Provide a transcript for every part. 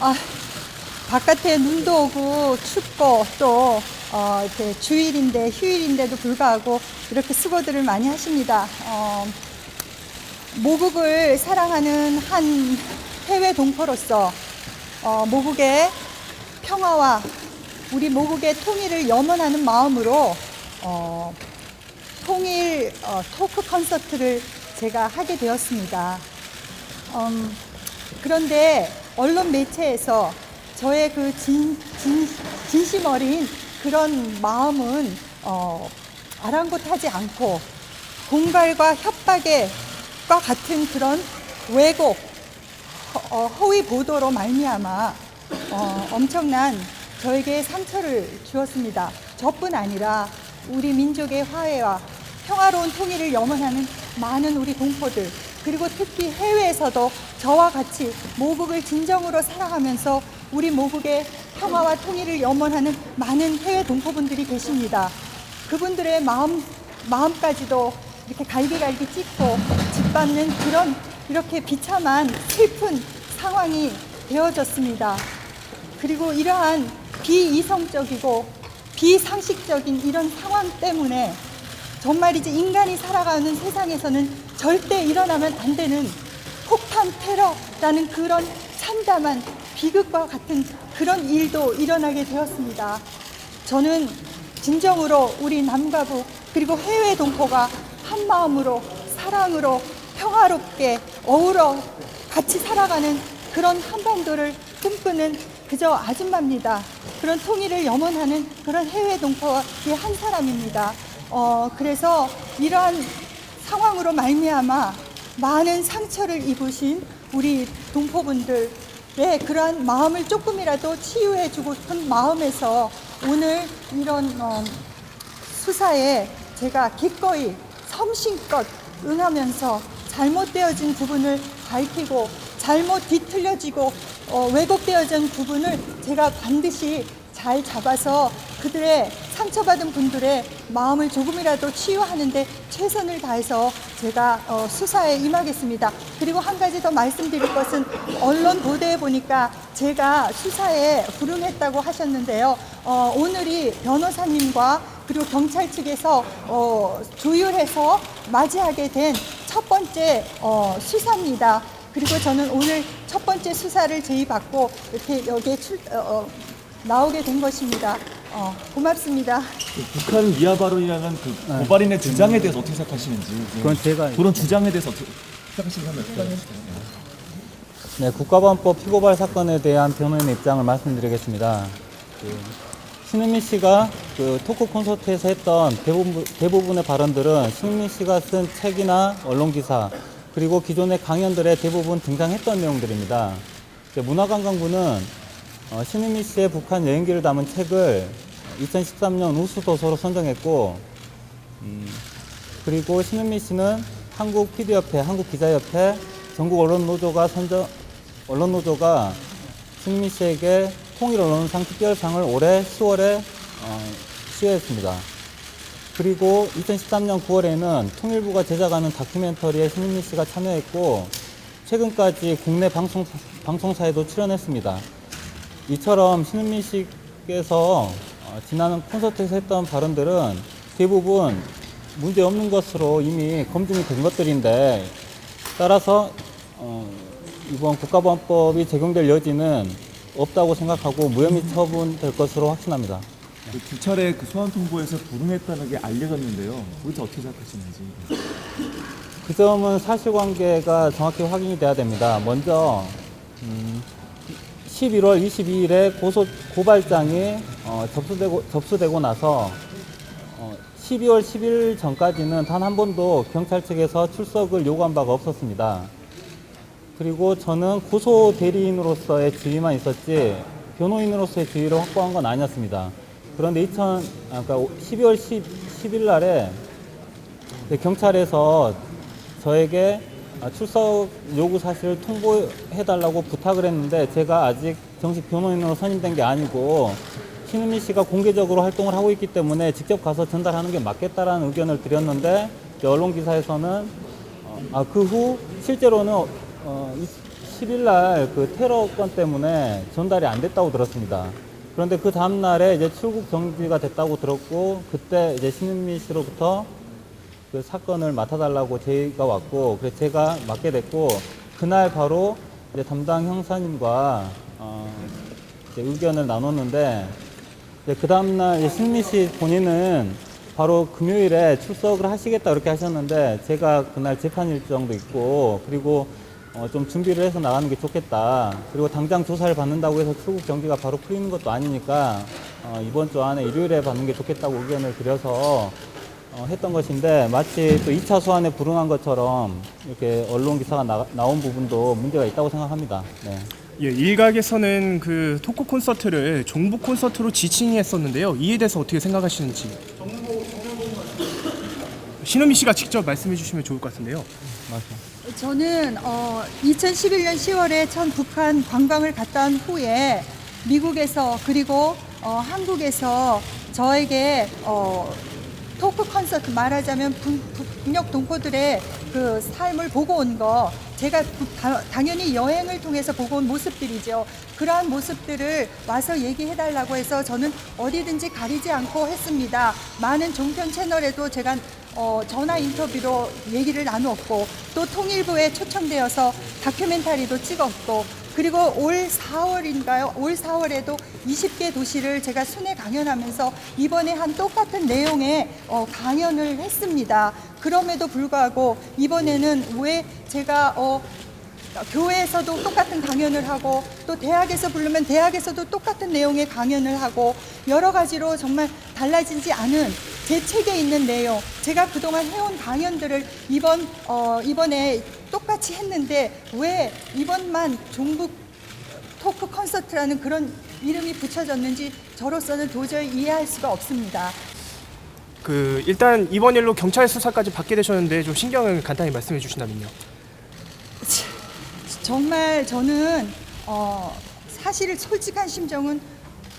아, 바깥에 눈도 오고 춥고 또 어, 이렇게 주일인데 휴일인데도 불구하고 이렇게 수고들을 많이 하십니다. 어, 모국을 사랑하는 한 해외 동포로서 어, 모국의 평화와 우리 모국의 통일을 염원하는 마음으로 어, 통일 어, 토크 콘서트를 제가 하게 되었습니다. 음, 그런데 언론 매체에서 저의 그 진, 진, 진심 어린 그런 마음은 어, 아랑곳하지 않고 공갈과 협박과 같은 그런 왜곡, 허, 어, 허위 보도로 말미암아 어, 엄청난 저에게 상처를 주었습니다. 저뿐 아니라 우리 민족의 화해와 평화로운 통일을 염원하는 많은 우리 동포들 그리고 특히 해외에서도 저와 같이 모국을 진정으로 사랑하면서 우리 모국의 평화와 통일을 염원하는 많은 해외 동포분들이 계십니다. 그분들의 마음 마음까지도 이렇게 갈기갈기 찢고 짓밟는 그런 이렇게 비참한 슬픈 상황이 되어졌습니다. 그리고 이러한 비이성적이고 비상식적인 이런 상황 때문에 정말이지 인간이 살아가는 세상에서는 절대 일어나면 안 되는 폭탄 테러라는 그런 참담한 비극과 같은 그런 일도 일어나게 되었습니다. 저는 진정으로 우리 남과 북 그리고 해외 동포가 한 마음으로 사랑으로 평화롭게 어우러 같이 살아가는 그런 한반도를 꿈꾸는 그저 아줌마입니다. 그런 통일을 염원하는 그런 해외 동포의 한 사람입니다. 어, 그래서 이러한 상황으로 말미암아 많은 상처를 입으신 우리 동포분들의 그러한 마음을 조금이라도 치유해주고 싶은 마음에서 오늘 이런 어, 수사에 제가 기꺼이 성심껏 응하면서 잘못되어진 부분을 밝히고 잘못 뒤틀려지고 어, 왜곡되어진 부분을 제가 반드시 잘 잡아서 그들의 상처받은 분들의 마음을 조금이라도 치유하는데 최선을 다해서 제가 어, 수사에 임하겠습니다. 그리고 한 가지 더 말씀드릴 것은 언론 보도에 보니까 제가 수사에 불응했다고 하셨는데요. 어, 오늘이 변호사님과 그리고 경찰 측에서 어, 조율해서 맞이하게 된 첫 번째 어, 수사입니다. 그리고 저는 오늘 첫 번째 수사를 제의받고 이렇게 여기에 출, 어, 어, 나오게 된 것입니다. 어, 고맙습니다. 그 북한 위화 발언이라는 그 고발인의 주장에 대해서 어떻게 생각하시는지 네. 그건 제가 그런 주장에 대해서 어떻게 생각하시는지 한번 여쭤봐주세요. 네, 국가보안법 피고발 사건에 대한 변호인의 입장을 말씀드리겠습니다. 그, 신은미 씨가 그 토크 콘서트에서 했던 대부분, 대부분의 발언들은 신은미 씨가 쓴 책이나 언론 기사 그리고 기존의 강연들에 대부분 등장했던 내용들입니다. 문화관광부는 어, 신은미 씨의 북한 여행기를 담은 책을 2013년 우수도서로 선정했고 음, 그리고 신은미 씨는 한국 PD협회, 한국기자협회, 전국 언론노조가 선정 언론노조가 신은미 씨에게 통일언론상 특별상을 올해 10월에 어, 수여했습니다. 그리고 2013년 9월에는 통일부가 제작하는 다큐멘터리에 신은미 씨가 참여했고 최근까지 국내 방송, 방송사에도 출연했습니다. 이처럼 신은미 씨께서 어, 지난 콘서트에서 했던 발언들은 대부분 문제 없는 것으로 이미 검증이 된 것들인데 따라서 어, 이번 국가보안법이 적용될 여지는 없다고 생각하고 무혐의 처분될 것으로 확신합니다. 그두 차례 그 소환 통보에서 불응했다는 게 알려졌는데요. 그것도 어떻게 생각하시는지. 그 점은 사실관계가 정확히 확인이 돼야 됩니다. 먼저 음, 11월 22일에 고소 고발장이 어, 접수되고 접수되고 나서 어, 12월 10일 전까지는 단 한 번도 경찰 측에서 출석을 요구한 바가 없었습니다. 그리고 저는 고소 대리인으로서의 지위만 있었지 변호인으로서의 지위를 확보한 건 아니었습니다. 그런데 2000, 아, 그러니까 12월 10, 10일 날에 그 경찰에서 저에게 아, 출석 요구 사실을 통보해달라고 부탁을 했는데 제가 아직 정식 변호인으로 선임된 게 아니고 신은미 씨가 공개적으로 활동을 하고 있기 때문에 직접 가서 전달하는 게 맞겠다라는 의견을 드렸는데 언론 기사에서는 아, 그 후 실제로는 어, 10일 날 그 테러 건 때문에 전달이 안 됐다고 들었습니다. 그런데 그 다음 날에 이제 출국 정지가 됐다고 들었고 그때 이제 신은미 씨로부터 그 사건을 맡아달라고 제의가 왔고 그래서 제가 맡게 됐고 그날 바로 이제 담당 형사님과 어, 이제 의견을 나눴는데 이제 그 다음날 신미 씨 본인은 바로 금요일에 출석을 하시겠다 그렇게 하셨는데 제가 그날 재판 일정도 있고 그리고 어, 좀 준비를 해서 나가는 게 좋겠다. 그리고 당장 조사를 받는다고 해서 출국 정지가 바로 풀리는 것도 아니니까 어, 이번 주 안에 일요일에 받는 게 좋겠다고 의견을 드려서 어, 했던 것인데 마치 또 2차 소환에 불응한 것처럼 이렇게 언론 기사가 나, 나온 부분도 문제가 있다고 생각합니다. 네. 예, 일각에서는 그 토크 콘서트를 종북 콘서트로 지칭했었는데요. 이에 대해서 어떻게 생각하시는지. 신은미 씨가 직접 말씀해 주시면 좋을 것 같은데요. 맞아. 저는 어, 2011년 10월에 전 북한 관광을 갔다 온 후에 미국에서 그리고 어, 한국에서 저에게 어, 토크 콘서트 말하자면 북, 북녘 동포들의 그 삶을 보고 온 거 제가 당연히 여행을 통해서 보고 온 모습들이죠. 그러한 모습들을 와서 얘기해 달라고 해서 저는 어디든지 가리지 않고 했습니다. 많은 종편 채널에도 제가 어, 전화 인터뷰로 얘기를 나누었고 또 통일부에 초청되어서 다큐멘터리도 찍었고 그리고 올 4월인가요? 올 4월에도 20개 도시를 제가 순회 강연하면서 이번에 한 똑같은 내용의 어, 강연을 했습니다. 그럼에도 불구하고 이번에는 왜 제가 어, 교회에서도 똑같은 강연을 하고 또 대학에서 부르면 대학에서도 똑같은 내용의 강연을 하고 여러 가지로 정말 달라지지 않은 제 책에 있는 내용 제가 그동안 해온 강연들을 이번 어, 이번에 똑같이 했는데 왜 이번만 종북 토크 콘서트라는 그런 이름이 붙여졌는지 저로서는 도저히 이해할 수가 없습니다. 그 일단 이번 일로 경찰 수사까지 받게 되셨는데 좀 신경을 간단히 말씀해 주신다면요. 정말 저는 어, 사실 솔직한 심정은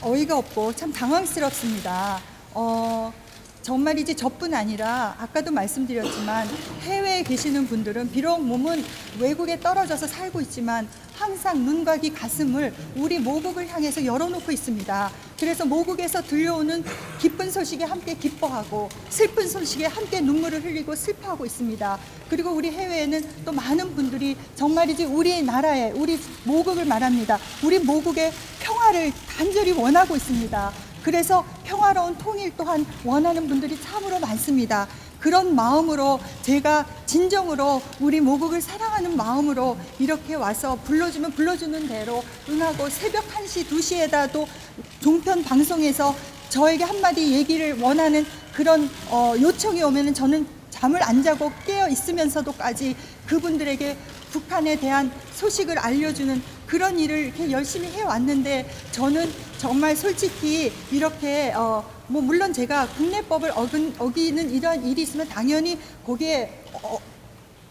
어이가 없고 참 당황스럽습니다. 어, 정말이지 저뿐 아니라 아까도 말씀드렸지만 해외에 계시는 분들은 비록 몸은 외국에 떨어져서 살고 있지만 항상 눈과 귀 가슴을 우리 모국을 향해서 열어놓고 있습니다. 그래서 모국에서 들려오는 기쁜 소식에 함께 기뻐하고 슬픈 소식에 함께 눈물을 흘리고 슬퍼하고 있습니다. 그리고 우리 해외에는 또 많은 분들이 정말이지 우리 나라에 우리 모국을 말합니다. 우리 모국의 평화를 간절히 원하고 있습니다. 그래서 평화로운 통일 또한 원하는 분들이 참으로 많습니다. 그런 마음으로 제가 진정으로 우리 모국을 사랑하는 마음으로 이렇게 와서 불러주면 불러주는 대로 응하고 새벽 1시, 2시에다도 종편 방송에서 저에게 한마디 얘기를 원하는 그런 어, 요청이 오면은 저는 잠을 안 자고 깨어 있으면서도까지 그분들에게 북한에 대한 소식을 알려주는 그런 일을 이렇게 열심히 해왔는데 저는 정말 솔직히 이렇게 어, 뭐 물론 제가 국내법을 어긴, 어기는 이러한 일이 있으면 당연히 거기에 어,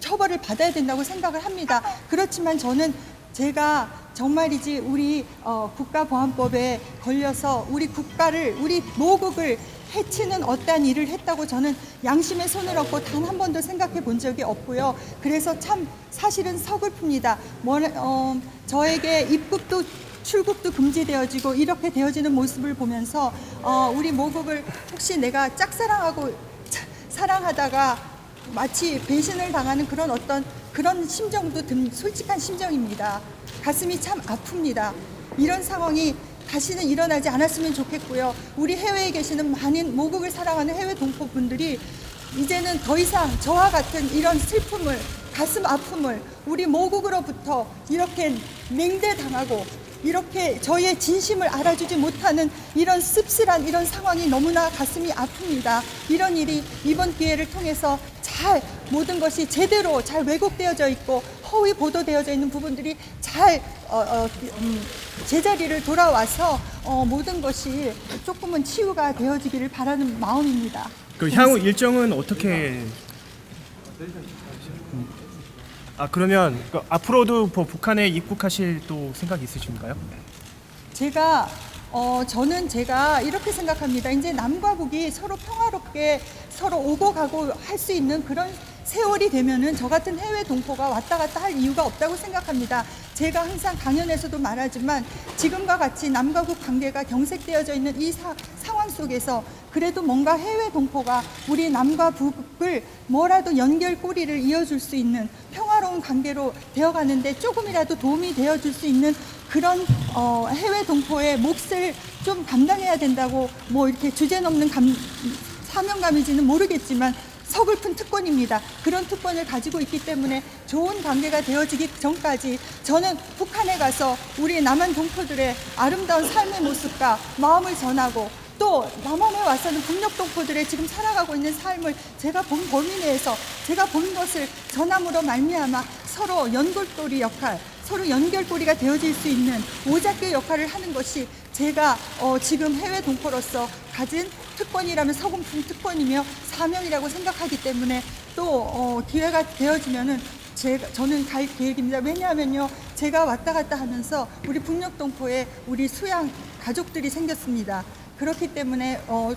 처벌을 받아야 된다고 생각을 합니다. 그렇지만 저는 제가 정말이지 우리 어, 국가보안법에 걸려서 우리 국가를 우리 모국을 해치는 어떠한 일을 했다고 저는 양심의 손을 얹고 단 한 번도 생각해 본 적이 없고요. 그래서 참 사실은 서글픕니다. 뭐, 어, 저에게 입국도 출국도 금지되어지고 이렇게 되어지는 모습을 보면서 어, 우리 모국을 혹시 내가 짝사랑하고 차- 사랑하다가 마치 배신을 당하는 그런 어떤 그런 심정도 든 솔직한 심정입니다. 가슴이 참 아픕니다. 이런 상황이 다시는 일어나지 않았으면 좋겠고요. 우리 해외에 계시는 많은 모국을 사랑하는 해외 동포분들이 이제는 더 이상 저와 같은 이런 슬픔을 가슴 아픔을 우리 모국으로부터 이렇게 맹대당하고 이렇게 저희의 진심을 알아주지 못하는 이런 씁쓸한 이런 상황이 너무나 가슴이 아픕니다. 이런 일이 이번 기회를 통해서 잘 모든 것이 제대로 잘 왜곡되어져 있고 허위 보도되어져 있는 부분들이 잘 어, 어, 음, 제자리를 돌아와서 어, 모든 것이 조금은 치유가 되어지기를 바라는 마음입니다. 그 향후 일정은 어떻게? 아 그러면 그 앞으로도 뭐 북한에 입국하실 또 생각 있으신가요? 제가 어, 저는 제가 이렇게 생각합니다. 이제 남과 북이 서로 평화롭게 서로 오고 가고 할 수 있는 그런 세월이 되면은 저 같은 해외 동포가 왔다 갔다 할 이유가 없다고 생각합니다. 제가 항상 강연에서도 말하지만 지금과 같이 남과 북 관계가 경색되어져 있는 이 사, 상황 속에서 그래도 뭔가 해외 동포가 우리 남과 북을 뭐라도 연결고리를 이어줄 수 있는 평화로운 관계로 되어가는데 조금이라도 도움이 되어줄 수 있는 그런 어, 해외 동포의 몫을 좀 감당해야 된다고 뭐 이렇게 주제 넘는 감, 사명감인지는 모르겠지만 서글픈 특권입니다. 그런 특권을 가지고 있기 때문에 좋은 관계가 되어지기 전까지 저는 북한에 가서 우리 남한 동포들의 아름다운 삶의 모습과 마음을 전하고 또 남한에 와서는 북녘 동포들의 지금 살아가고 있는 삶을 제가 본 범위 내에서 제가 본 것을 전함으로 말미암아 서로 연골돌이 역할, 서로 연결고리가 되어질 수 있는 오작교 역할을 하는 것이 제가 어, 지금 해외 동포로서 가진 특권이라면 서금품 특권이며 사명이라고 생각하기 때문에 또 어, 기회가 되어지면은 제가 저는 갈 계획입니다. 왜냐하면요, 제가 왔다 갔다 하면서 우리 북녘 동포에 우리 수양 가족들이 생겼습니다. 그렇기 때문에 어,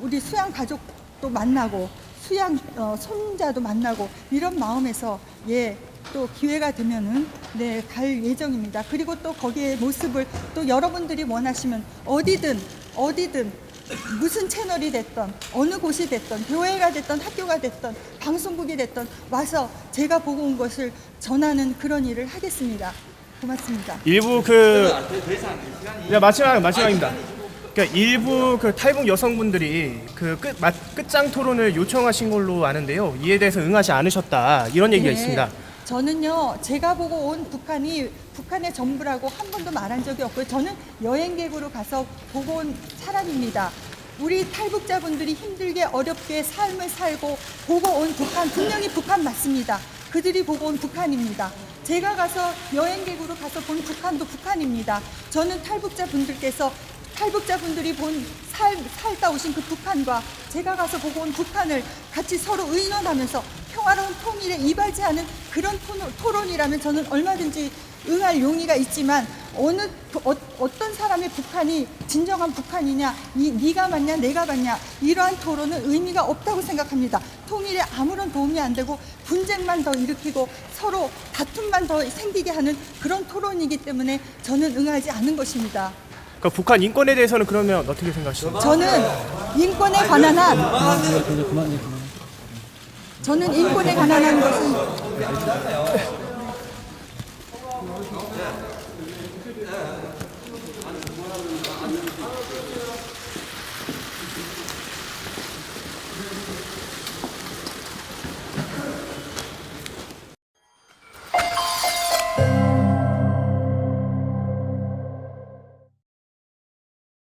우리 수양 가족도 만나고 수양 어, 손자도 만나고 이런 마음에서 예. 또 기회가 되면은 네 갈 예정입니다. 그리고 또 거기에 모습을 또 여러분들이 원하시면 어디든 어디든 무슨 채널이 됐던 어느 곳이 됐던 교회가 됐던 학교가 됐던 방송국이 됐던 와서 제가 보고 온 것을 전하는 그런 일을 하겠습니다. 고맙습니다. 일부 그 네, 마지막 마지막입니다. 그러니까 일부 그 탈북 여성분들이 그 끝 끝장 토론을 요청하신 걸로 아는데요. 이에 대해서 응하지 않으셨다 이런 얘기가 네. 있습니다. 저는요, 제가 보고 온 북한이 북한의 전부라고 한 번도 말한 적이 없고요. 저는 여행객으로 가서 보고 온 사람입니다. 우리 탈북자분들이 힘들게 어렵게 삶을 살고 보고 온 북한, 분명히 북한 맞습니다. 그들이 보고 온 북한입니다. 제가 가서 여행객으로 가서 본 북한도 북한입니다. 저는 탈북자분들께서 탈북자분들이 본 살, 살다 오신 그 북한과 제가 가서 보고 온 북한을 같이 서로 의논하면서 평화로운 통일에 이바지하는 그런 토론, 토론이라면 저는 얼마든지 응할 용의가 있지만 어느 어, 어떤 사람의 북한이 진정한 북한이냐 이 네가 맞냐 내가 맞냐 이러한 토론은 의미가 없다고 생각합니다. 통일에 아무런 도움이 안 되고 분쟁만 더 일으키고 서로 다툼만 더 생기게 하는 그런 토론이기 때문에 저는 응하지 않은 것입니다. 그 북한 인권에 대해서는 그러면 어떻게 생각하십니까? 저는 인권에 관한 한 저는 인권에 관한 한 것은